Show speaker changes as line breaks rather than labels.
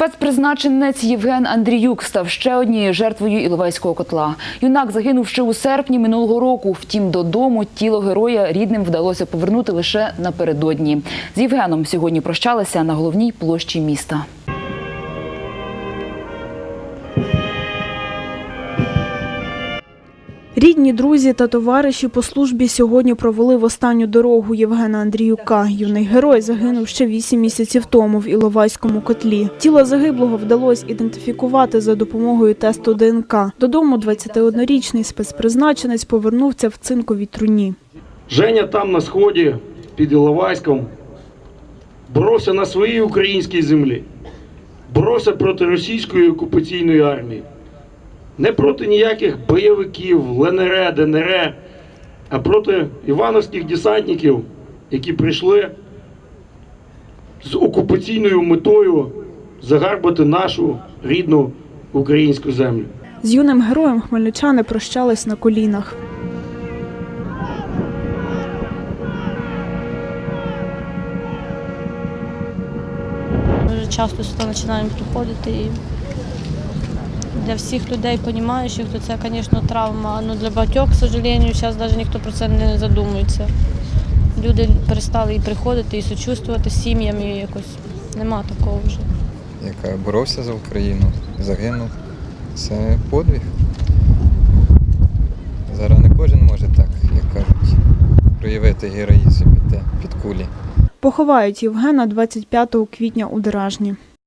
Спецпризначенець Євген Андріюк став ще однією жертвою Іловайського котла. Юнак загинув ще у серпні минулого року. Втім, додому тіло героя рідним вдалося повернути лише напередодні. З Євгеном сьогодні прощалися на головній площі міста.
Рідні, друзі та товариші по службі сьогодні провели в останню дорогу Євгена Андріюка. Юний герой загинув ще вісім місяців тому в Іловайському котлі. Тіло загиблого вдалося ідентифікувати за допомогою тесту ДНК. Додому 21-річний спецпризначенець повернувся в цинковій труні.
Женя там на сході під Іловайськом боровся на своїй українській землі, боровся проти російської окупаційної армії. Не проти ніяких бойовиків, ЛНР, ДНР, а проти івановських десантників, які прийшли з окупаційною метою загарбати нашу рідну українську землю.
З юним героєм хмельничани прощались на колінах.
Дуже часто сюди починаємо приходити і для всіх людей, розуміючих, то це, звісно, травма. Ну для багатьох, к сожалению, зараз навіть ніхто про це не задумується. Люди перестали і приходити, і сочувствувати сім'ям, і якось нема такого вже.
яка боровся за Україну, загинув. Це подвиг. Зараз не кожен може так, як кажуть, проявити героїзм під кулі.
Поховають Євгена 25 квітня у Деражні.